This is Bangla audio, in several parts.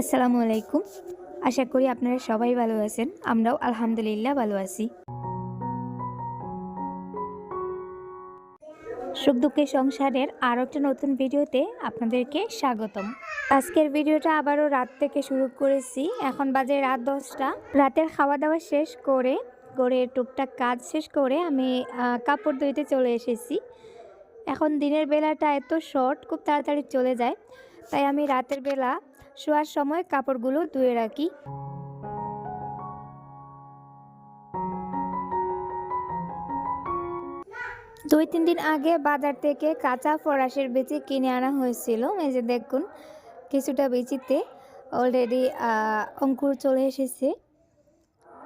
আসসালামু আলাইকুম। আশা করি আপনারা সবাই ভালো আছেন। আমরাও আলহামদুলিল্লাহ ভালো আছি। সুখ দুঃখের সংসারের আরও একটা নতুন ভিডিওতে আপনাদেরকে স্বাগতম। আজকের ভিডিওটা আবারও রাত থেকে শুরু করেছি। এখন বাজে রাত দশটা। রাতের খাওয়া দাওয়া শেষ করে করে টুকটাক কাজ শেষ করে আমি কাপড় ধুইতে চলে এসেছি। এখন দিনের বেলাটা এত শর্ট, খুব তাড়াতাড়ি চলে যায়। তাই আমি রাতের বেলা শোয়ার সময় কাপড়গুলো ধুয়ে রাখি। দুই, তিন দিন আগে বাজার থেকে কাঁচা ফরাসের বেচি কিনে আনা হয়েছিল। এই যে দেখুন, কিছুটা বেচিতে অলরেডি অঙ্কুর চলে এসেছে।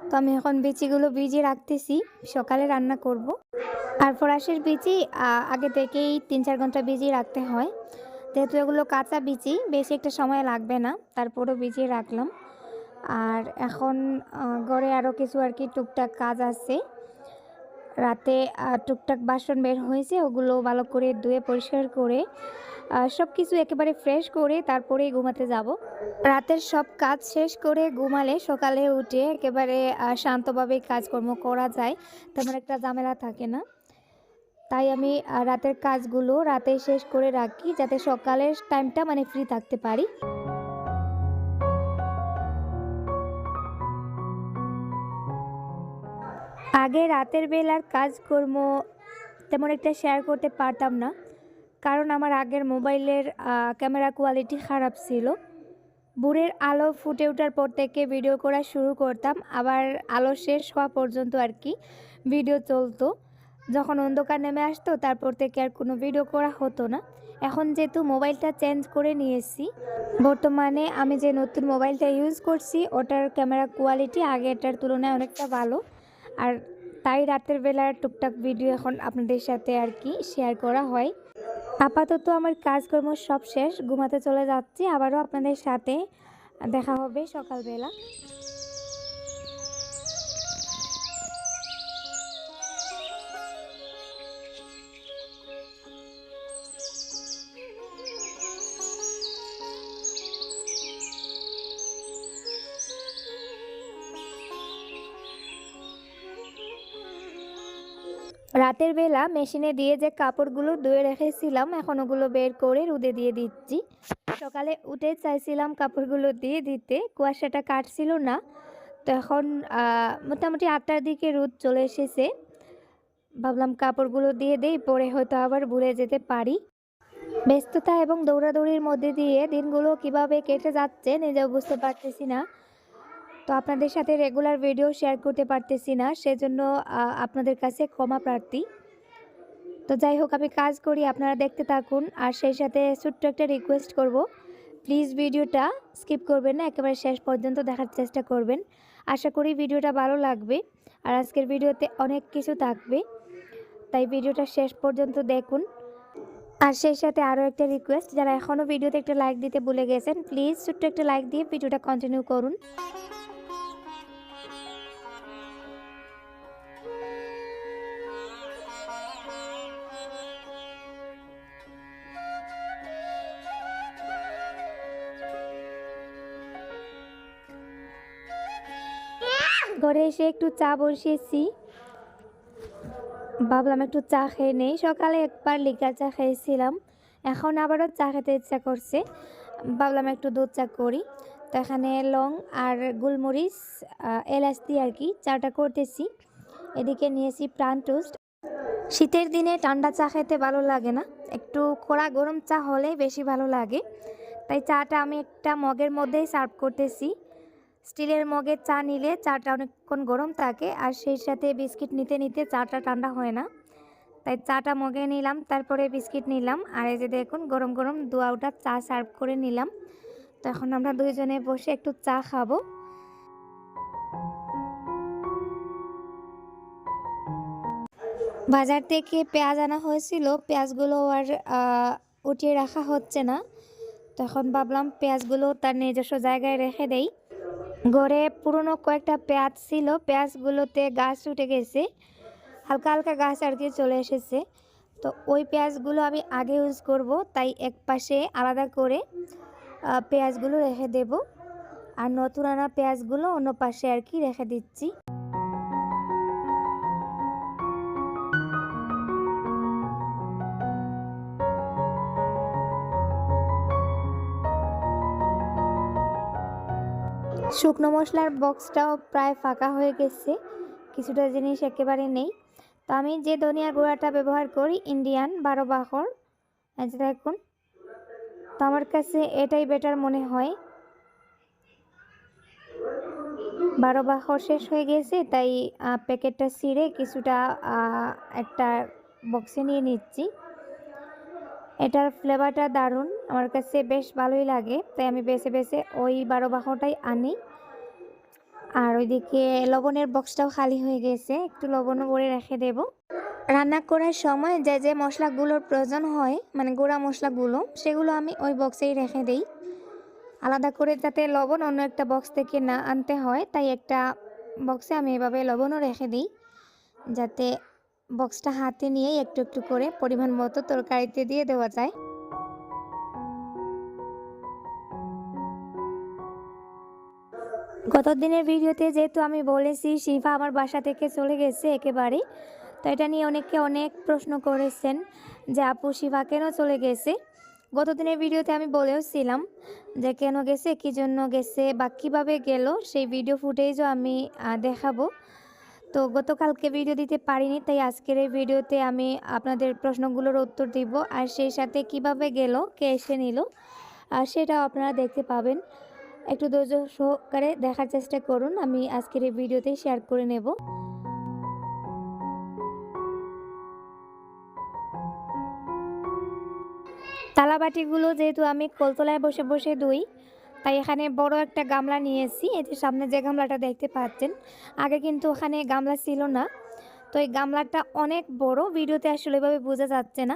তো আমি এখন বিচিগুলো ভিজিয়ে রাখতেছি, সকালে রান্না করব। আর ফরাসের বিচি আগে থেকেই তিন, চার ঘণ্টা ভিজিয়ে রাখতে হয়। যেহেতু এগুলো কাঁচা বিচি, বেশি একটা সময় লাগবে না, তারপরও ভিজিয়ে রাখলাম। আর এখন ঘরে আরও কিছু আর কি টুকটাক কাজ আছে। রাতে টুকটাক বাসন বের হয়েছে, ওগুলো ভালো করে ধুয়ে পরিষ্কার করে সব কিছু একেবারে ফ্রেশ করে তারপরেই ঘুমাতে যাব। রাতের সব কাজ শেষ করে ঘুমালে সকালে উঠে একেবারে শান্তভাবে কাজকর্ম করা যায়, তেমন একটা ঝামেলা থাকে না। তাই আমি রাতের কাজগুলো রাতে শেষ করে রাখি যাতে সকালের টাইমটা মানে ফ্রি থাকতে পারি। আগে রাতের বেলার কাজকর্ম তেমন একটা শেয়ার করতে পারতাম না, কারণ আমার আগের মোবাইলের ক্যামেরা কোয়ালিটি খারাপ ছিল। ভোরের আলো ফুটে ওঠার পর থেকে ভিডিও করা শুরু করতাম, আবার আলো শেষ হওয়া পর্যন্ত আর কি ভিডিও চলতো। যখন অন্ধকার নেমে আসতো, তারপর থেকে আর কোনো ভিডিও করা হতো না। এখন যেহেতু মোবাইলটা চেঞ্জ করে নিয়েছি, বর্তমানে আমি যে নতুন মোবাইলটা ইউজ করছি, ওটার ক্যামেরা কোয়ালিটি আগেরটার তুলনায় অনেকটা ভালো। আর তাই রাতের বেলার টুকটাক ভিডিও এখন আপনাদের সাথে আর কি শেয়ার করা হয়। আপাতত আমার কাজকর্ম সব শেষ, ঘুমাতে চলে যাচ্ছি, আবারও আপনাদের সাথে দেখা হবে সকালবেলা। রাতের বেলা মেশিনে দিয়ে যে কাপড়গুলো ধুয়ে রেখেছিলাম এখন ওগুলো বের করে রোদে দিয়ে দিচ্ছি। সকালে উঠে চাইছিলাম কাপড়গুলো দিয়ে দিতে, কুয়াশাটা কাটছিল না। তো এখন মোটামুটি আটটার দিকে রোদ চলে এসেছে। ভাবলাম কাপড়গুলো দিয়ে দেই, পরে হয়তো আবার ভুলে যেতে পারি। ব্যস্ততা এবং দৌড়াদৌড়ির মধ্যে দিয়ে দিনগুলো কীভাবে কেটে যাচ্ছে নিজেও বুঝতে পারতেছি না। তো আপনাদের সাথে রেগুলার ভিডিও শেয়ার করতে পারতেছি না, সেজন্য আপনাদের কাছে ক্ষমা প্রার্থী। তো যাই হোক, আমি কাজ করি, আপনারা দেখতে থাকুন, আর সেই সাথে ছোট্ট একটা রিকোয়েস্ট করব। প্লিজ ভিডিওটা স্কিপ করবেন না, একেবারে শেষ পর্যন্ত দেখার চেষ্টা করবেন। আশা করি ভিডিওটা ভালো লাগবে, আর আজকের ভিডিওতে অনেক কিছু থাকবে। তাই ভিডিওটা শেষ পর্যন্ত দেখুন। আর সেই সাথে আরও একটা রিকোয়েস্ট যারা এখনও ভিডিওতে একটা লাইক দিতে ভুলে গেছেন প্লিজ ছোট্ট একটা লাইক দিয়ে ভিডিওটা কন্টিনিউ করুন। ঘরে এসে একটু চা বসিয়েছি। ভাবলাম একটু চা খেয়ে নেই। সকালে একবার লিকার চা খেয়েছিলাম। এখন আবারও চা খেতে ইচ্ছা করছে। ভাবলাম একটু দুধ চা করি। তো এখানে লং আর গোলমরিচ এলাচ দিয়ে আর কি চাটা করতেছি। এদিকে নিয়েছি প্রাণ টোস্ট। শীতের দিনে ঠান্ডা চা খেতে ভালো লাগে না। একটু খোড়া গরম চা হলে বেশি ভালো লাগে। তাই চাটা আমি একটা মগের মধ্যেই সার্ভ করতেছি। স্টিলের মগে চা নিলে চাটা অনেকক্ষণ গরম থাকে আর সেই সাথে বিস্কিট নিতে নিতে চাটা ঠান্ডা হয় না। তাই চাটা মগে নিলাম, তারপরে বিস্কিট নিলাম আর এই যে দেখুন গরম গরম দুয়াউটা চা সার্ভ করে নিলাম। তো এখন আমরা দুইজনে বসে একটু চা খাব। বাজার থেকে পেঁয়াজ আনা হয়েছিল, পেঁয়াজগুলো আর উঠিয়ে রাখা হচ্ছে না। তখন ভাবলাম পেঁয়াজগুলো তার নিজস্ব জায়গায় রেখে দেই। ঘরে পুরনো কয়েকটা পেঁয়াজ ছিল। পেঁয়াজগুলোতে গাছ উঠে গেছে। হালকা হালকা গাছ আর কি চলে এসেছে। তো ওই পেঁয়াজগুলো আমি আগে ইউজ করব। তাই এক পাশে আলাদা করে পেঁয়াজগুলো রেখে দেব। আর নতুন আনা পেঁয়াজগুলো অন্য পাশে আর কি রেখে দিচ্ছি। শুকনো মশলার বক্সটাও প্রায় ফাঁকা হয়ে গেছে, কিছুটা জিনিস একেবারে নেই। তো আমি যে ধনিয়া গুঁড়াটা ব্যবহার করি ইন্ডিয়ান বারো বাহর দেখুন, তো আমার কাছে এটাই বেটার মনে হয়। বারো বাহর শেষ হয়ে গেছে, তাই প্যাকেটটা ছিঁড়ে কিছুটা একটা বক্সে নিয়ে নিচ্ছি। এটার ফ্লেভারটা দারুণ। আমার কাছে বেশ ভালোই লাগে। তাই আমি বেছে বেছে ওই বারো বাহটাই আনি। আর ওইদিকে লবণের বক্সটাও খালি হয়ে গেছে। একটু লবণও ভরে রেখে দেব। রান্না করার সময় যে যে মশলাগুলোর প্রয়োজন হয় মানে গুঁড়া মশলাগুলো, সেগুলো আমি ওই বক্সেই রেখে দিই। আলাদা করে যাতে লবণ অন্য একটা বক্স থেকে না আনতে হয়, তাই একটা বক্সে আমি এভাবে লবণও রেখে দিই। যাতে বক্সটা হাতে নিয়েই একটু একটু করে পরিমাণ মতো তরকারিতে দিয়ে দেওয়া যায়। গত দিনের ভিডিওতে যেহেতু আমি বলেছি, শিফা আমার বাসা থেকে চলে গেছে একেবারে তো এটা নিয়ে অনেকে অনেক প্রশ্ন করেছেন যে, আপু, শিফা কেন চলে গেছে? গত দিনের ভিডিওতে আমি বলেও ছিলাম যে, কেন গেছে? কী জন্য গেছে? বা কীভাবে গেল? সেই ভিডিও ফুটেজও আমি দেখাবো। তো গতকালকে ভিডিও দিতে পারিনি, তাই আজকের এই ভিডিওতে আমি আপনাদের প্রশ্নগুলোর উত্তর দিব। আর সেই সাথে কীভাবে গেল? কে এসে নিল? আর সেটাও আপনারা দেখতে পাবেন। একটু ধৈর্য সহকারে দেখার চেষ্টা করুন, আমি আজকের এই ভিডিওতে শেয়ার করে নেব। তালাবাটিগুলো যেহেতু আমি কলতলায় বসে বসে ধুই, তাই এখানে বড় একটা গামলা নিয়েছি যে সামনে যে গামলাটা দেখতে পাচ্ছেন, আগে কিন্তু ওখানে গামলা ছিল না। তো এই গামলাটা অনেক বড়, ভিডিওতে আসলে এভাবে বোঝা যাচ্ছে না।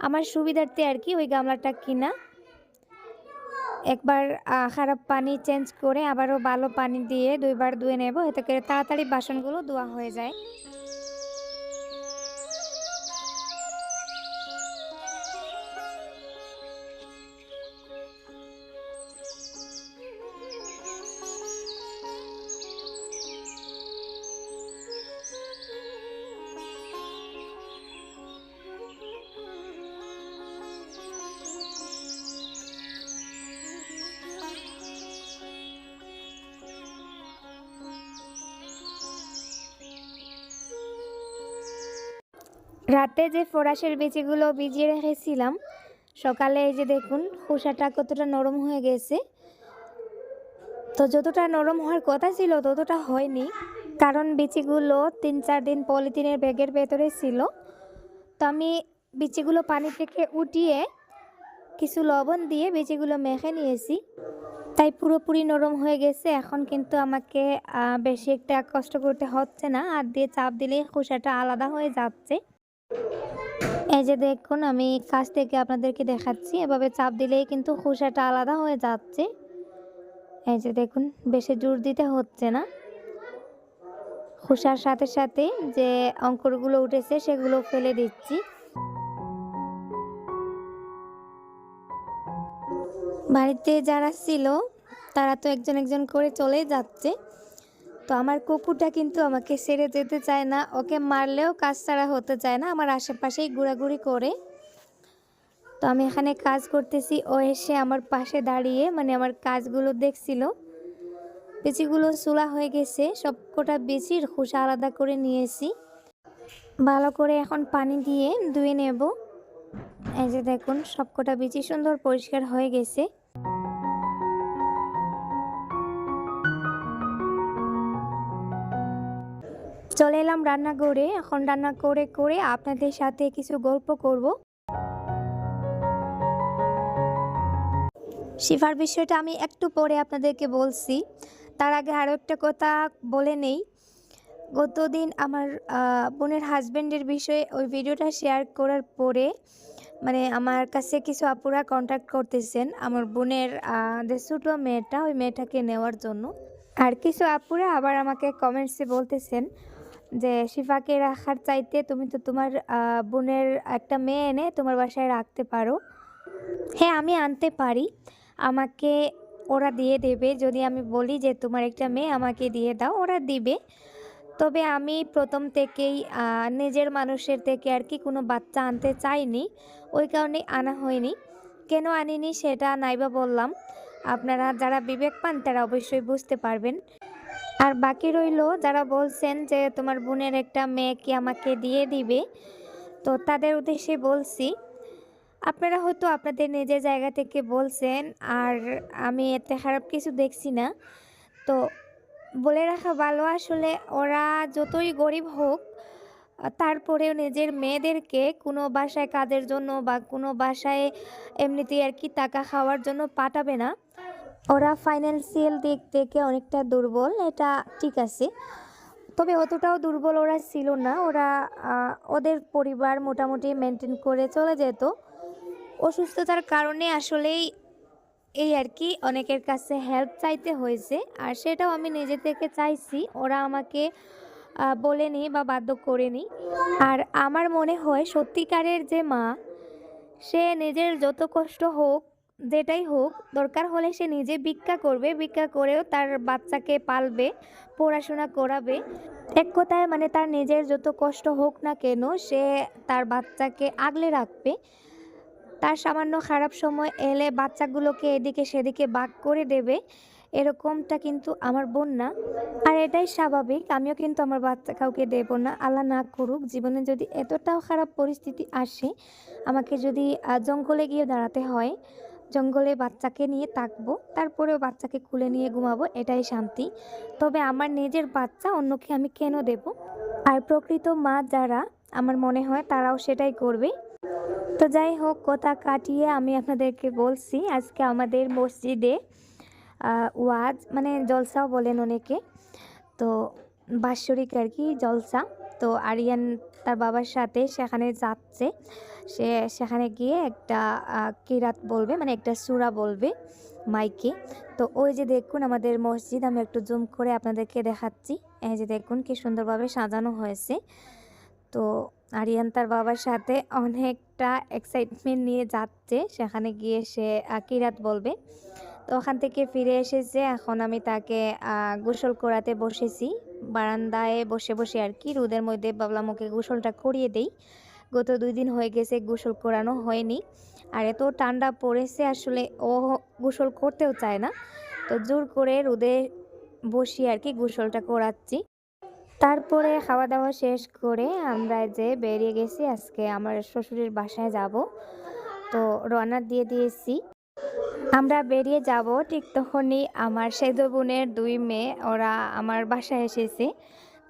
আমার সুবিধার্থে আর কি ওই গামলাটা কিনা। একবার খারাপ পানি চেঞ্জ করে আবারও ভালো পানি দিয়ে দুইবার ধুয়ে নেব। এতে করে তাড়াতাড়ি বাসনগুলো ধোয়া হয়ে যায়। রাতে যে ফরাসের বিচিগুলো ভিজিয়ে রেখেছিলাম, সকালে এই যে দেখুন, খোসাটা কতটা নরম হয়ে গেছে। তো যতটা নরম হওয়ার কথা ছিল, ততটা হয়নি, কারণ বিচিগুলো তিন চার দিন পলিথিনের ব্যাগের ভেতরে ছিল। তো আমি বিচিগুলো পানি থেকে উঠিয়ে কিছু লবণ দিয়ে বিচিগুলো মেখে নিয়েছি। তাই পুরোপুরি নরম হয়ে গেছে। এখন কিন্তু আমাকে বেশি একটা কষ্ট করতে হচ্ছে না। আর দিয়ে চাপ দিলেই খোসাটা আলাদা হয়ে যাচ্ছে। এই যে দেখুন, আমি কাছ থেকে আপনাদেরকে দেখাচ্ছি। এভাবে চাপ দিলেই কিন্তু খোসাটা আলাদা হয়ে যাচ্ছে। এই যে দেখুন, বেশি জোর দিতে হচ্ছে না। খোসার সাথে সাথে যে অঙ্কুরগুলো উঠেছে, সেগুলো ফেলে দিচ্ছি। বাড়িতে যারা ছিল, তারা তো একজন একজন করে চলে যাচ্ছে। তো আমার কুকুরটা কিন্তু আমাকে ছেড়ে যেতে চায় না। ওকে মারলেও কাজ ছাড়া হতে চায় না, আমার আশেপাশেই ঘোরাঘুরি করে। তো আমি এখানে কাজ করতেছি, ও এসে আমার পাশে দাঁড়িয়ে মানে আমার কাজগুলো দেখছিল। বিচিগুলো চুলা হয়ে গেছে সব কটা বিচির খোসা আলাদা করে নিয়েছি। ভালো করে এখন পানি দিয়ে ধুয়ে নেব। এই যে দেখুন সব কটা বিচি সুন্দর পরিষ্কার হয়ে গেছে। চলে এলাম রান্নাঘরে। এখন রান্না করে করে আপনাদের সাথে কিছু গল্প করব। শিফার বিষয়টা আমি একটু পরে আপনাদেরকে বলছি। তার আগে আরও একটা কথা বলে নেই। গতদিন আমার বোনের হাজব্যান্ডের বিষয়ে ওই ভিডিওটা শেয়ার করার পরে মানে আমার কাছে কিছু আপুরা কন্ট্যাক্ট করতেছেন আমার বোনের যে ছোটো মেয়েটা, ওই মেয়েটাকে নেওয়ার জন্য। আর কিছু আপুরা আবার আমাকে কমেন্টসে বলতেছেন যে শিফাকে রাখার চাইতে তুমি তো তোমার বোনের একটা মেয়ে এনে তোমার বাসায় রাখতে পারো। হ্যাঁ আমি আনতে পারি। আমাকে ওরা দিয়ে দেবে। যদি আমি বলি যে তোমার একটা মেয়ে, আমাকে দিয়ে দাও, ওরা দিবে। তবে আমি প্রথম থেকেই নিজের মানুষের থেকে আর কি কোনো বাচ্চা আনতে চাইনি। ওই কারণে আনা হয়নি। কেন আনিনি সেটা নাইবা বললাম। আপনারা যারা বিবেক পান তারা অবশ্যই বুঝতে পারবেন। আর বাকি রইল যারা বলছেন যে তোমার বোনের একটা মেয়েকে আমাকে দিয়ে দিবে? তো তাদের উদ্দেশ্যে বলছি, আপনারা হয়তো আপনাদের নিজের জায়গা থেকে বলছেন আর আমি এতে খারাপ কিছু দেখছি না। তো বলে রাখা ভালো, আসলে ওরা যতই গরিব হোক, তারপরেও নিজের মেয়েদেরকে কোনো বাসায় কাজের জন্য বা কোনো বাসায় এমনিতেই আর কি টাকা খাওয়ার জন্য পাঠাবে না। ওরা ফাইন্যান্সিয়াল দিক থেকে অনেকটা দুর্বল, এটা ঠিক আছে। তবে অতটাও দুর্বল ওরা ছিল না। ওরা ওদের পরিবার মোটামুটি মেনটেন করে চলে যেত। অসুস্থতার কারণে আসলেই এই আর কি অনেকের কাছে হেল্প চাইতে হয়েছে। আর সেটাও আমি নিজে থেকে চাইছি। ওরা আমাকে বলেনি বা বাধ্য করেনি। আর আমার মনে হয় সত্যিকারের যে মা, সে নিজের যত কষ্ট হোক যেটাই হোক, দরকার হলে সে নিজে ভিক্ষা করবে, ভিক্ষা করেও তার বাচ্চাকে পালবে, পড়াশোনা করাবে। এক কথায় মানে তার নিজের যত কষ্ট হোক না কেন, সে তার বাচ্চাকে আগলে রাখবে। তার সামান্য খারাপ সময় এলে বাচ্চাগুলোকে এদিকে সেদিকে বাগ করে দেবে, এরকমটা কিন্তু আমার বোন না। আর এটাই স্বাভাবিক, আমিও কিন্তু আমার বাচ্চা কাউকে দেব না, আল্লাহ না করুক, জীবনে যদি এতটাও খারাপ পরিস্থিতি আসে, আমাকে যদি জঙ্গলে গিয়ে দাঁড়াতে হয় জঙ্গলে বাচ্চাকে নিয়ে থাকব, তারপরেও বাচ্চাকে খুলে নিয়ে ঘুমাবো, এটাই শান্তি। তবে আমার নিজের বাচ্চা অন্যকে আমি কেন দেব? আর প্রকৃত মা যারা, আমার মনে হয় তারাও সেটাই করবে। তো যাই হোক, কথা কাটিয়ে আমি আপনাদেরকে বলছি, আজকে আমাদের মসজিদে ওয়াজ মানে জলসাও বলেন অনেকে। তো বাৎসরিক আর কি জলসা। তো আরিয়ান তার বাবার সাথে সেখানে যাচ্ছে। সে সেখানে গিয়ে একটা কিরাত বলবে মানে একটা সুরা বলবে মাইকে। তো ওই যে দেখুন আমাদের মসজিদ, আমি একটু জুম করে আপনাদেরকে দেখাচ্ছি। এই যে দেখুন কি সুন্দরভাবে সাজানো হয়েছে। তো আরিয়ান তার বাবার সাথে অনেকটা এক্সাইটমেন্ট নিয়ে যাচ্ছে। সেখানে গিয়ে সে কিরাত বলবে। তো ওখান থেকে ফিরে এসেছে। এখন আমি তাকে গোসল করাতে বসেছি। বারান্দায় বসে বসে আর কি, রোদের মধ্যে ভাবলাম ওকে গোসলটা করিয়ে দেই। গত দুই দিন হয়ে গেছে গোসল করানো হয়নি। আর এত ঠান্ডা পড়েছে আসলে, ও গোসল করতেও চায় না। তো জোর করে রোদে বসিয়ে আর কি গোসলটা করাচ্ছি। তারপরে খাওয়া দাওয়া শেষ করে আমরা যে বেরিয়ে গেছি, আজকে আমার শ্বশুরের বাসায় যাব। তো রওনা দিয়ে দিয়েছি। আমরা বেরিয়ে যাব ঠিক তখনই আমার সেজ বোনের দুই মেয়ে, ওরা আমার বাসায় এসেছে।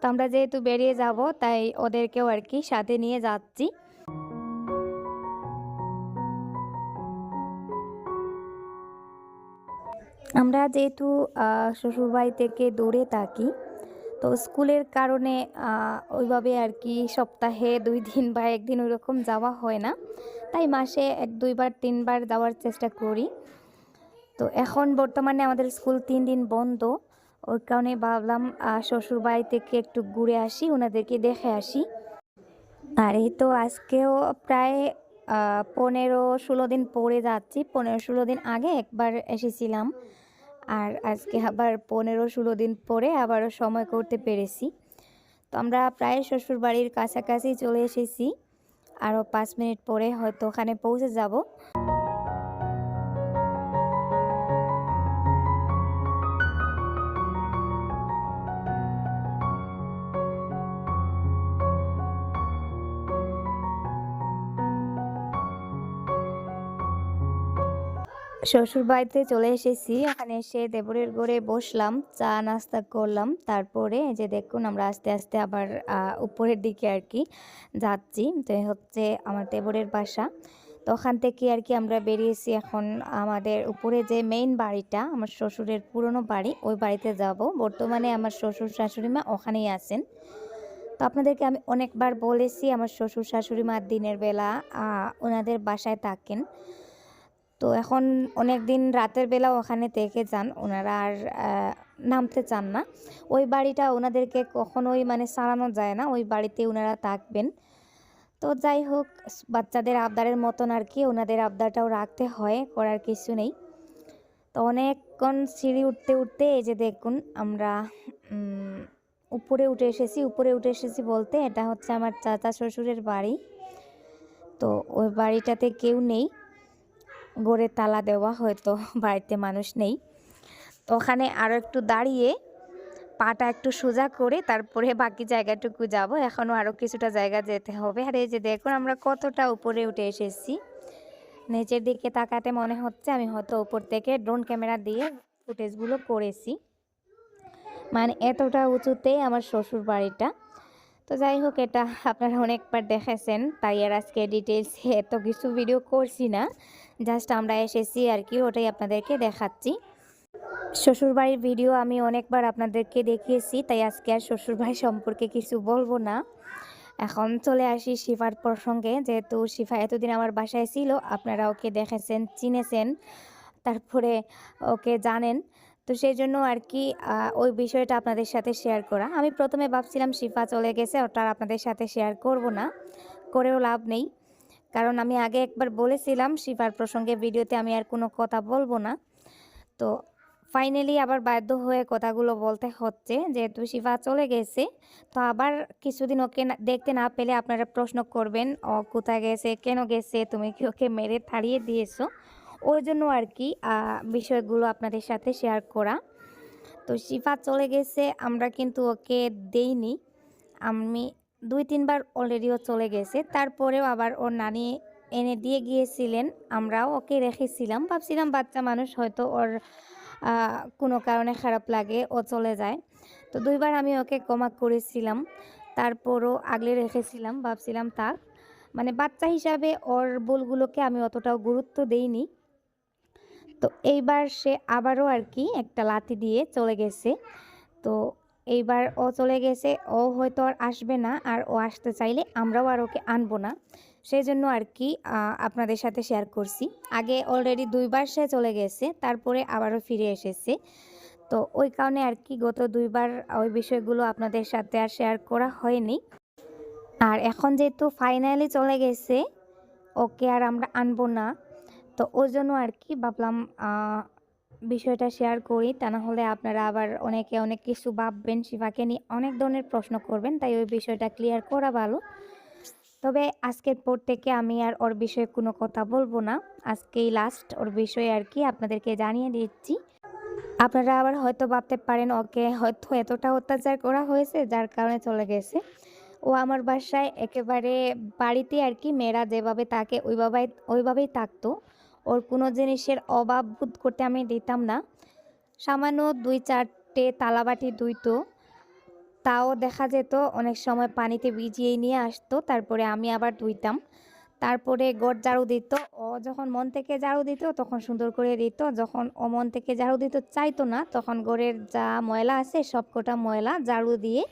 তো আমরা যেহেতু বেরিয়ে যাব, তাই ওদেরকেও আর কি সাথে নিয়ে যাচ্ছি। আমরা যেহেতু শ্বশুরবাড়ি থেকে দূরে থাকি তো স্কুলের কারণে ওইভাবে আর কি সপ্তাহে দুই দিন বা একদিন ওইরকম যাওয়া হয় না। তাই মাসে এক দুইবার তিনবার যাওয়ার চেষ্টা করি। তো এখন বর্তমানে আমাদের স্কুল তিন দিন বন্ধ। ওই কারণে ভাবলাম আহ, শ্বশুরবাড়ি থেকে একটু ঘুরে আসি ওনাদেরকে দেখে আসি। আর এই তো আজকেও প্রায় পনেরো ষোলো দিন পরে যাচ্ছি। পনেরো ষোলো দিন আগে একবার এসেছিলাম। আর আজকে আবার পনেরো ষোলো দিন পরে আবারও সময় করতে পেরেছি। তো আমরা প্রায় শ্বশুর বাড়ির কাছাকাছি চলে এসেছি। আরও পাঁচ মিনিট পরে হয়তো ওখানে পৌঁছে যাব। শ্বশুর বাড়িতে চলে এসেছি। ওখানে এসে দেবরের ঘরে বসলাম, চা নাস্তা করলাম। তারপরে যে দেখুন আমরা আস্তে আস্তে আবার উপরের দিকে আর কি যাচ্ছি। তো হচ্ছে আমার দেবরের বাসা। তো ওখান থেকে আর কি আমরা বেরিয়েছি এখন আমাদের উপরে যে মেইন বাড়িটা, আমার শ্বশুরের পুরনো বাড়ি, ওই বাড়িতে যাব। বর্তমানে আমার শ্বশুর শাশুড়ি মা ওখানেই আছেন। তো আপনাদেরকে আমি অনেকবার বলেছি, আমার শ্বশুর শাশুড়ি মা দিনের বেলা ওনাদের বাসায় থাকেন। তো এখন অনেক দিন রাতের বেলা ওখানে থেকে যান, ওনারা আর নামতে চান না। ওই বাড়িটা ওনাদেরকে কখনোই মানে সারানো যায় না, ওই বাড়িতে ওনারা থাকবেন। তো যাই হোক বাচ্চাদের আবদারের মতন আর কি ওনাদের আবদারটাও রাখতে হয়, করার কিছু নেই। তো অনেকক্ষণ সিঁড়ি উঠতে উঠতে এই যে দেখুন, আমরা উপরে উঠে এসেছি, উপরে উঠে এসেছি বলতে এটা হচ্ছে আমার চাচা শ্বশুরের বাড়ি। তো ওই বাড়িটাতে কেউ নেই। গড়ে তালা দেওয়া হয়তো বাড়িতে মানুষ নেই। তো ওখানে আরও একটু দাঁড়িয়ে পাটা একটু সোজা করে তারপরে বাকি জায়গাটুকু যাব। এখনও আরও কিছুটা জায়গা যেতে হবে। আর এই যে দেখুন, আমরা কতটা উপরে উঠে এসেছি। নিচের দিকে তাকাতে মনে হচ্ছে আমি হয়তো উপর থেকে ড্রোন ক্যামেরা দিয়ে ফুটেজগুলো করেছি। মানে এতটা উঁচুতে আমার শ্বশুর বাড়িটা তো যাই হোক, এটা আপনারা অনেকবার দেখেছেন, তাই আর আজকে ডিটেলস এত কিছু ভিডিও করছি না। জাস্ট আমরা এসেছি আর কি, ওটাই আপনাদেরকে দেখাচ্ছি। শ্বশুরবাড়ির ভিডিও আমি অনেকবার আপনাদেরকে দেখিয়েছি, তাই আজকে আর শ্বশুরবাড়ি সম্পর্কে কিছু বলব না। এখন চলে আসি শিফার প্রসঙ্গে, যেহেতু শিফা এতদিন আমার বাসায় ছিল, আপনারা ওকে দেখেছেন, চিনেছেন, তারপরে ওকে জানেন। তো সেই জন্য আর কি ওই বিষয়টা আপনাদের সাথে শেয়ার করা। আমি প্রথমে ভাবছিলাম শিফা চলে গেছে, ওটা আপনাদের সাথে শেয়ার করব না, করেও লাভ নেই। কারণ আমি আগে একবার বলেছিলাম শিফার প্রসঙ্গে ভিডিওতে আমি আর কোনো কথা বলব না। তো ফাইনালি আবার বাধ্য হয়ে কথাগুলো বলতে হচ্ছে, যেহেতু শিফা চলে গেছে, তো আবার কিছুদিন ওকে দেখতে না পেলে আপনারা প্রশ্ন করবেন, ও কোথায় গেছে? কেন গেছে? তুমি কি ওকে মেরে তাড়িয়ে দিয়েছ? ওই জন্য আর কি বিষয়গুলো আপনাদের সাথে শেয়ার করা। তো শিফা চলে গেছে, আমরা কিন্তু ওকে দেইনি। আমি দুই, তিনবার অলরেডিও চলে গেছে। তারপরেও আবার ওর নানি এনে দিয়ে গিয়েছিলেন, আমরাও ওকে রেখেছিলাম। ভাবছিলাম বাচ্চা মানুষ, হয়তো ওর কোনো কারণে খারাপ লাগে, ও চলে যায়। তো দুইবার আমি ওকে ক্ষমা করেছিলাম, তারপরও আগলে রেখেছিলাম, ভাবছিলাম থাক। মানে বাচ্চা হিসাবে ওর ভুলগুলোকে আমি অতটাও গুরুত্ব দেইনি। তো এইবার সে আবারও আর কি একটা লাথি দিয়ে চলে গেছে। তো এইবার ও চলে গেছে, ও হয়তো আর আসবে না আর ও আসতে চাইলে আমরাও আর ওকে আনব না। সেই জন্য আর কি আপনাদের সাথে শেয়ার করছি। আগে অলরেডি দুইবার সে চলে গেছে, তারপরে আবারও ফিরে এসেছে। তো ওই কারণে আর কি গত দুইবার ওই বিষয়গুলো আপনাদের সাথে আর শেয়ার করা হয়নি। আর এখন যেহেতু ফাইনালি চলে গেছে, ওকে আর আমরা আনব না। তো ওই জন্য আর কি ভাবলাম বিষয়টা শেয়ার করি। তা না হলে আপনারা আবার অনেকে অনেক কিছু ভাববেন, শিবাকে নিয়ে অনেক ধরনের প্রশ্ন করবেন। তাই ওই বিষয়টা ক্লিয়ার করা ভালো। তবে আজকের পর থেকে আমি আর ওর বিষয়ে কোনো কথা বলব না। আজকেই লাস্ট ওর বিষয়ে আর কি আপনাদেরকে জানিয়ে দিচ্ছি। আপনারা আবার হয়তো ভাবতে পারেন, ওকে হয়তো এতটা অত্যাচার করা হয়েছে, যার কারণে চলে গেছে। ও আমার বাসায় একেবারে বাড়িতে আর কি, মেয়েরা যেভাবে তাকে ওইভাবে, ওইভাবেই থাকতো। ওর কোনো জিনিসের অভাব বোধ করতে আমি দিতাম না। সামান্য দুই চারটে তালাবাটি ধুইতো তাও দেখা যেত অনেক সময় পানিতে ভিজিয়ে নিয়ে আসতো, তারপরে আমি আবার ধুইতাম। তারপরে গড় ঝাড়ু দিত। ও যখন মন থেকে ঝাড়ু দিত, তখন সুন্দর করে দিত। যখন ও মন থেকে ঝাড়ু দিত চাইতো না, তখন গড়ের যা ময়লা আছে সব কটা ময়লা ঝাড়ু দিয়ে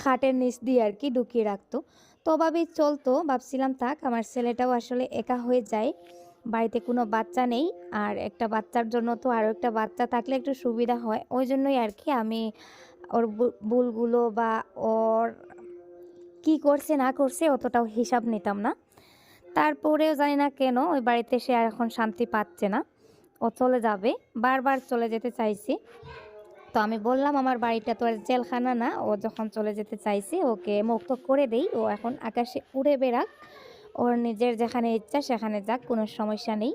খাটের নিচ দিয়ে আর কি ঢুকিয়ে রাখতো। তো ওভাবেই চলতো, ভাবছিলাম থাক, আমার ছেলেটাও আসলে একা হয়ে যায়, বাড়িতে কোনো বাচ্চা নেই, আর একটা বাচ্চার জন্য তো আরও একটা বাচ্চা থাকলে একটু সুবিধা হয়, ওই জন্যই আর কি আমি ওর ভুলগুলো বা ওর কি করছে, না করছে অতটাও হিসাব নিতাম না। তারপরেও জানি না কেন, ওই বাড়িতে সে আর এখন শান্তি পাচ্ছে না, ও চলে যাবে, বারবার চলে যেতে চাইছি। তো আমি বললাম আমার বাড়িটা তো আর জেলখানা না। ও যখন চলে যেতে চাইছে ওকে মুক্ত করে দেই। ও এখন আকাশে উড়ে বেড়াক। ওর নিজের যেখানে ইচ্ছা সেখানে যাক কোনো সমস্যা নেই।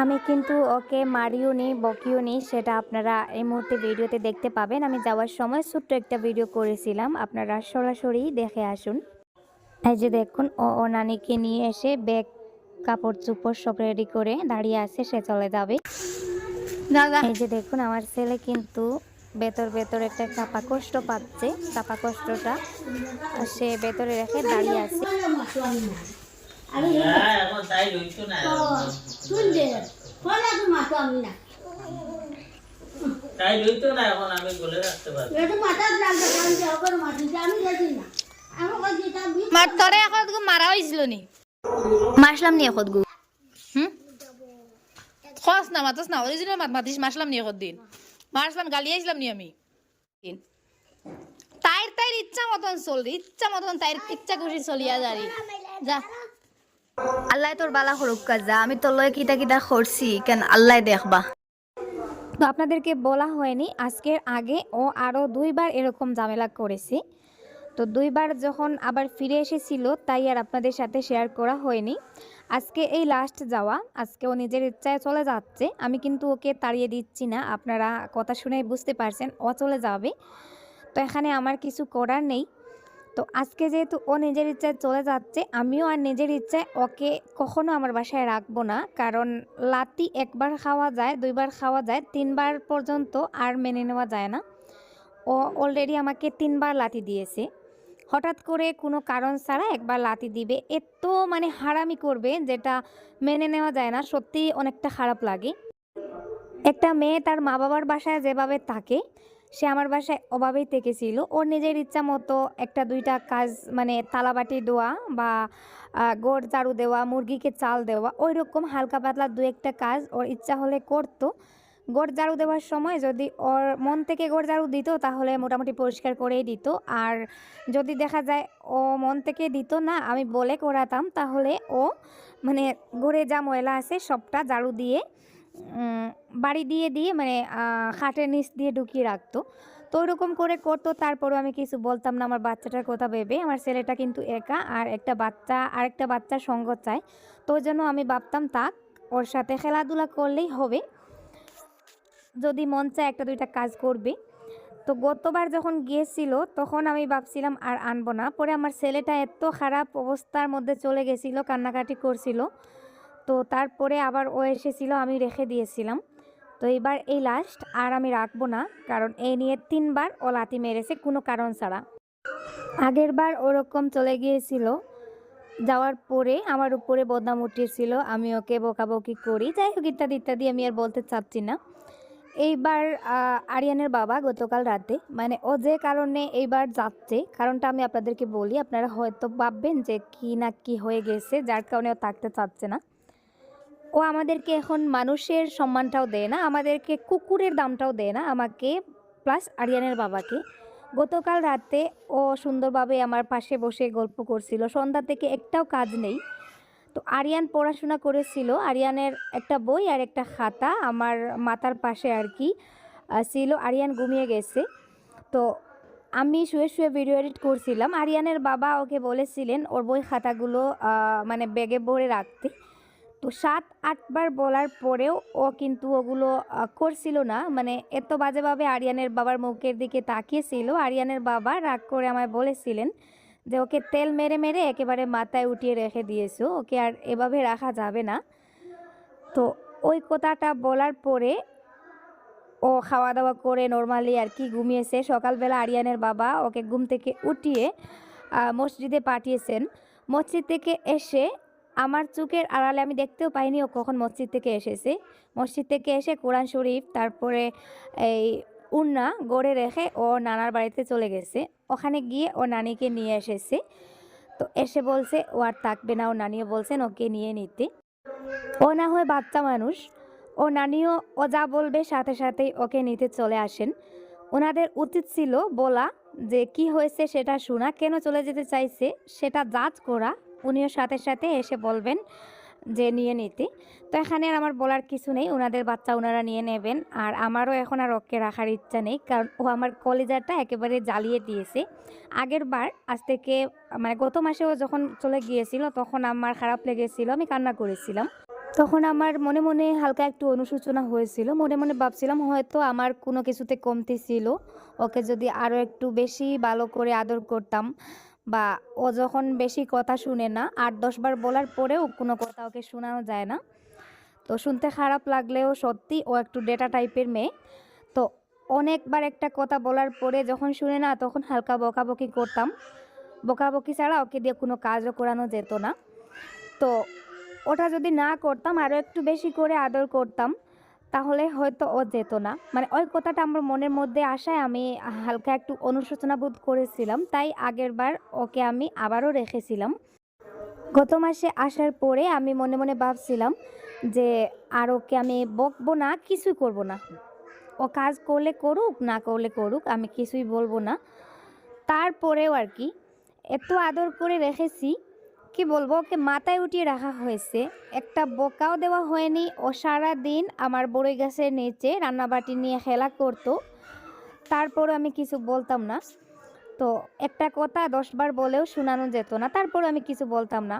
আমি কিন্তু ওকে মারিও নি বকিও নি সেটা আপনারা এই মুহূর্তে ভিডিওতে দেখতে পাবেন। আমি যাওয়ার সময় ছোট্ট একটা ভিডিও করেছিলাম। আপনারা সরাসরি দেখে আসুন। এই যে দেখুন ও ও নানিকে নিয়ে এসে ব্যাগ কাপড় চোপড় সব রেডি করে দাঁড়িয়ে আছে সে চলে যাবে। এই যে দেখুন আমার ছেলে কিন্তু ভেতর ভেতর একটা চাপা কষ্ট পাচ্ছে চাপা কষ্টটা সে ভেতরে রেখে দাঁড়িয়ে আছে। না, এখন তাই হইতো না তাই হইতো না এখন আমি বলে রাখতে পারব মার তরে এখন মারা হয়েছিল নি। মারলাম নি এখন গু। হুম? খস না মাতস না অরিজিনাল মাত মাতিস মাসলাম নি এখন দিন। মারছিলাম গালি আইছিলাম নি আমি তাইর তাইর ইচ্ছা মতন চল ইচ্ছা মতন তাইর ইচ্ছা খুশি চলিয়া যারি যা। আল্লাহ তোর বালা হরুক যা। আমি তোর লয়ে কিতা কিটা করছি কেন আল্লাহ দেখবা। তো আপনাদেরকে বলা হয়নি আজকের আগে ও আরও দুইবার এরকম ঝামেলা করেছে। তো দুইবার যখন আবার ফিরে এসেছিল তাই আর আপনাদের সাথে শেয়ার করা হয়নি। আজকে এই লাস্ট যাওয়া। আজকে ও নিজের ইচ্ছায় চলে যাচ্ছে। আমি কিন্তু ওকে তাড়িয়ে দিচ্ছি না। আপনারা কথা শুনে বুঝতে পারছেন, ও চলে যাবে। তো এখানে আমার কিছু করার নেই। তো আজকে যেহেতু ও নিজের ইচ্ছায় চলে যাচ্ছে, আমিও আর নিজের ইচ্ছায় ওকে কখনো আমার বাসায় রাখব না। কারণ লাতি একবার খাওয়া যায়, দুইবার খাওয়া যায়, তিনবার পর্যন্ত আর মেনে নেওয়া যায় না। ও অলরেডি আমাকে তিনবার লাতি দিয়েছে। হঠাৎ করে কোনো কারণ ছাড়া একবার লাতি দিবে। এত মানে হারামি করবে যেটা মেনে নেওয়া যায় না সত্যিই অনেকটা খারাপ লাগে। একটা মেয়ে তার মা বাবার বাসায় যেভাবে থাকে, সে আমার বাসায় অভাবেই থেকেছিল। ওর নিজের ইচ্ছা মতো একটা দুইটা কাজ মানে তালাবাটি দেওয়া বা গোড় ঝাড়ু দেওয়া, মুরগিকে চাল দেওয়া ওই রকম হালকা পাতলা দু একটা কাজ ওর ইচ্ছা হলে করতো। গোড় ঝাড়ু দেওয়ার সময় যদি ওর মন থেকে গোড় ঝাড়ু দিত, তাহলে মোটামুটি পরিষ্কার করেই দিত। আর যদি দেখা যায় ও মন থেকে দিত না, আমি বলে করাতাম, তাহলে ও মানে গড়ে যা ময়লা আছে, সবটা ঝাড়ু দিয়ে বাড়ি দিয়ে দিয়ে মানে খাটের নিচ দিয়ে ঢুকিয়ে রাখতো। তো ওরকম করে করতো, তারপরেও আমি কিছু বলতাম না, আমার বাচ্চাটার কথা ভেবে। আমার ছেলেটা কিন্তু একা, আর একটা বাচ্চা আর একটা বাচ্চার সঙ্গ চায়। তো জন্য আমি ভাবতাম তাক ওর সাথে খেলাধুলা করলেই হবে। যদি মন চায় একটা দুইটা কাজ করবে। তো গতবার যখন গিয়েছিল, তখন আমি ভাবছিলাম আর আনব না। পরে আমার ছেলেটা এত খারাপ অবস্থার মধ্যে চলে গেছিল, কান্নাকাটি করছিল। তো তারপরে আবার ও এসেছিল, আমি রেখে দিয়েছিলাম। তো এবার এই লাস্ট আর আমি রাখব না, কারণ এই নিয়ে তিনবার ও লাতি মেরেছে কোনো কারণ ছাড়া। আগের বার ওরকম চলে গিয়েছিল, যাওয়ার পরে আমার উপরে বদনাম উঠিয়েছিল আমি ওকে বকাবকি করি। যাই হোক, ইত্যাদি ইত্যাদি আমি আর বলতে চাচ্ছি না। এইবার আরিয়ানের বাবা গতকাল রাতে মানে ও যে কারণে এইবার যাচ্ছে, কারণটা আমি আপনাদেরকে বলি, আপনারা হয়তো ভাববেন যে কি না কি হয়ে গেছে, যার কারণে ও থাকতে চাচ্ছে না। ও আমাদেরকে এখন মানুষের সম্মানটাও দেয় না, আমাদেরকে কুকুরের দামটাও দেয় না, আমাকে প্লাস আরিয়ানের বাবাকে। গতকাল রাতে ও সুন্দরভাবে আমার পাশে বসে গল্প করছিল, সন্ধ্যা থেকে একটাও কাজ নেই। তো আরিয়ান পড়াশোনা করেছিল। আরিয়ানের একটা বই আর একটা খাতা আমার মাথার পাশে আর কি ছিল। আরিয়ান ঘুমিয়ে গেছে। তো আমি শুয়ে শুয়ে ভিডিও এডিট করছিলাম। আরিয়ানের বাবা ওকে বলেছিলেন, ওর বই খাতাগুলো মানে ব্যাগে ভরে রাখতে। তো সাত আটবার বলার পরেও ও কিন্তু ওগুলো করছিল না। মানে এত বাজেভাবে আরিয়ানের বাবার মুখের দিকে তাকিয়েছিল। আরিয়ানের বাবা রাগ করে আমায় বলেছিলেন যে ওকে তেল মেরে মেরে একেবারে মাথায় উঠিয়ে রেখে দিয়েছ, ওকে আর এভাবে রাখা যাবে না। তো ওই কথাটা বলার পরে ও খাওয়া দাওয়া করে নর্মালি আর কি ঘুমিয়েছে। সকালবেলা আরিয়ানের বাবা ওকে ঘুম থেকে উঠিয়ে মসজিদে পাঠিয়েছেন। মসজিদ থেকে এসে আমার চোখের আড়ালে, আমি দেখতেও পাইনি ও কখন মসজিদ থেকে এসেছে। মসজিদ থেকে এসে কোরআন শরীফ, তারপরে এই উন্না গড়ে রেখে ও নানার বাড়িতে চলে গেছে। ওখানে গিয়ে ও নানিকে নিয়ে এসেছে। তো এসে বলছে, ও আর থাকবে না। ও নানিও বলছেন, ওকে নিয়ে নিতে। ও না হয় বাচ্চা মানুষ। ও নানিও, ও যা বলবে সাথে সাথেই ওকে নিতে চলে আসেন। ওনাদের উচিত ছিল বলা যে, কি হয়েছে সেটা শোনা। কেন চলে যেতে চাইছে সেটা জাজ করা। উনিও সাথে সাথে এসে বলবেন যে নিয়ে নিতে। তো এখানে আর আমার বলার কিছু নেই ওনাদের বাচ্চা ওনারা নিয়ে নেবেন। আর আমারও এখন আর ওকে রাখার ইচ্ছা নেই, কারণ ও আমার কলেজারটা একেবারে জ্বালিয়ে দিয়েছে। আগের বার, আজ থেকে মানে গত মাসে ও যখন চলে গিয়েছিল, তখন আমার খারাপ লেগেছিল, আমি কান্না করেছিলাম। তখন আমার মনে মনে হালকা একটু অনুশোচনা হয়েছিল, মনে মনে ভাবছিলাম হয়তো আমার কোনো কিছুতে কমতি ছিল, ওকে যদি আরও একটু বেশি ভালো করে আদর করতাম। বা ও যখন বেশি কথা শুনে না, আট দশবার বলার পরেও কোনো কথা ওকে শোনানো যায় না। তো শুনতে খারাপ লাগলেও সত্যি ও একটু ডেটা টাইপের মেয়ে। তো অনেকবার একটা কথা বলার পরে যখন শুনে না, তখন হালকা বকাবকি করতাম। বকাবকি ছাড়া ওকে দিয়ে কোনো কাজও করানো যেত না। তো ওটা যদি না করতাম, আরও একটু বেশি করে আদর করতাম। তাহলে হয়তো ও যেত না। মানে ওই কথাটা আমার মনের মধ্যে আসায় আমি হালকা একটু অনুশোচনা বোধ করেছিলাম। তাই আগের বার ওকে আমি আবারও রেখেছিলাম। গত মাসে আসার পরে আমি মনে মনে ভাবছিলাম যে আর ওকে আমি বকবো না, কিছুই করব না। ও কাজ করলে করুক, না করলে করুক, আমি কিছুই বলব না। তারপরেও আর কি, এত আদর করে রেখেছি কি বলব, ওকে মাথায় উঠিয়ে রাখা হয়েছে। একটা বোকাও দেওয়া হয়নি। ও সারা দিন আমার বড়ই গাছের নিচে রান্নাবাটি নিয়ে খেলা করতো। তারপরও আমি কিছু বলতাম না। তো একটা কথা দশবার বলেও শোনানো যেত না তারপরে আমি কিছু বলতাম না।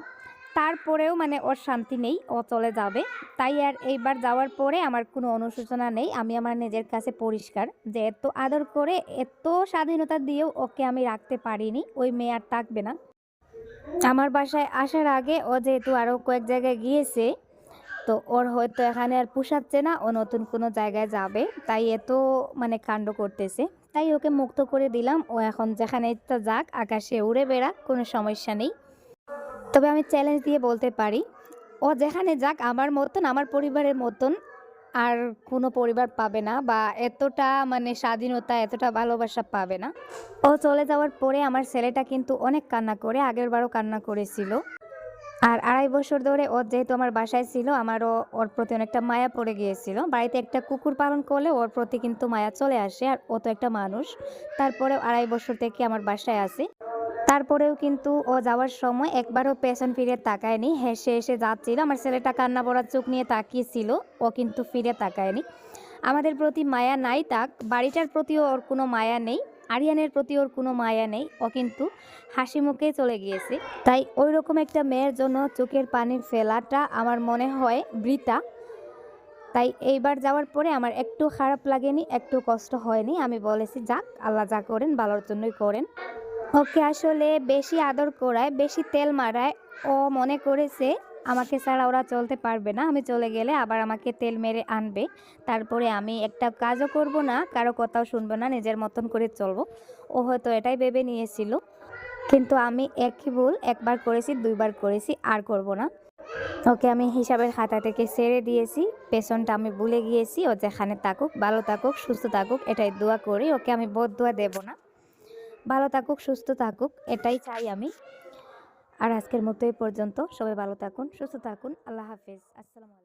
তারপরেও মানে ওর শান্তি নেই, ও চলে যাবে। তাই আর এইবার যাওয়ার পরে আমার কোনো অনুশোচনা নেই। আমি আমার নিজের কাছে পরিষ্কার যে এত আদর করে, এত স্বাধীনতা দিয়েও ওকে আমি রাখতে পারিনি। ওই মেয়ে আর থাকবে না। আমার বাসায় আসার আগে ও যেহেতু আরও কয়েক জায়গায় গিয়েছে, তো ওর হয়তো এখানে আর পোষাচ্ছে না, ও নতুন কোনো জায়গায় যাবে, তাই এত মানে কাণ্ড করতেছে। তাই ওকে মুক্ত করে দিলাম, ও এখন যেখানে ইচ্ছা যাক, আকাশে উড়ে বেড়াক, কোনো সমস্যা নেই। তবে আমি চ্যালেঞ্জ দিয়ে বলতে পারি, ও যেখানে যাক, আমার মতন, আমার পরিবারের মতন আর কোনো পরিবার পাবে না বা এতটা মানে স্বাধীনতা, এতটা ভালোবাসা পাবে না। ও চলে যাওয়ার পরে আমার ছেলেটা কিন্তু অনেক কান্না করে আগের বারও কান্না করেছিল। আর আড়াই বছর ধরে ওর যেহেতু আমার বাসায় ছিল, আমারও ওর প্রতি অনেকটা মায়া পড়ে গিয়েছিল। বাড়িতে একটা কুকুর পালন করলে ওর প্রতি কিন্তু মায়া চলে আসে, আর ও তো একটা মানুষ। তারপরেও আড়াই বছর থেকে আমার বাসায় আছে। তারপরেও কিন্তু ও যাওয়ার সময় একবারও পেছন ফিরে তাকায়নি। হেসে হেসে যাচ্ছিল। আমার ছেলেটা কান্না পড়ার চোখ নিয়ে তাকিয়েছিল। ও কিন্তু ফিরে তাকায়নি। আমাদের প্রতি মায়া নাই তাক বাড়িটার প্রতিও ওর কোনো মায়া নেই। আরিয়ানের প্রতি ওর কোনো মায়া নেই, ও কিন্তু হাসি মুখেই চলে গিয়েছে। তাই ওই রকম একটা মেয়ের জন্য চোখের পানির ফেলাটা আমার মনে হয় বৃতা তাই এইবার যাওয়ার পরে আমার একটু খারাপ লাগেনি, একটু কষ্ট হয়নি। আমি বলেছি, যাক, আল্লাহ যা করেন, ভালোর জন্যই করেন। ওকে আসলে বেশি আদর করায়, বেশি তেল মারায়, ও মনে করেছে আমাকে ছাড়া ওরা চলতে পারবে না। আমি চলে গেলে আবার আমাকে তেল মেরে আনবে। তারপরে আমি একটা কাজও করব না, কারও কথাও শুনব না, নিজের মতন করে চলবো। ও হয়তো এটাই ভেবে নিয়েছিল। কিন্তু আমি একই ভুল একবার করেছি, দুইবার করেছি, আর করব না। ওকে আমি হিসাবের খাতা থেকে ছেড়ে দিয়েছি। পেছনটা আমি ভুলে গিয়েছি। ও যেখানে থাকুক, ভালো থাকুক, সুস্থ থাকুক, এটাই দোয়া করি। ওকে আমি বোধ দোয়া দেবো না। ভালো থাকুক, সুস্থ থাকুক, এটাই চাই আমি। আর আজকের মতো এই পর্যন্ত। সবাই ভালো থাকুন সুস্থ থাকুন। আল্লাহ হাফিজ। আসসালামু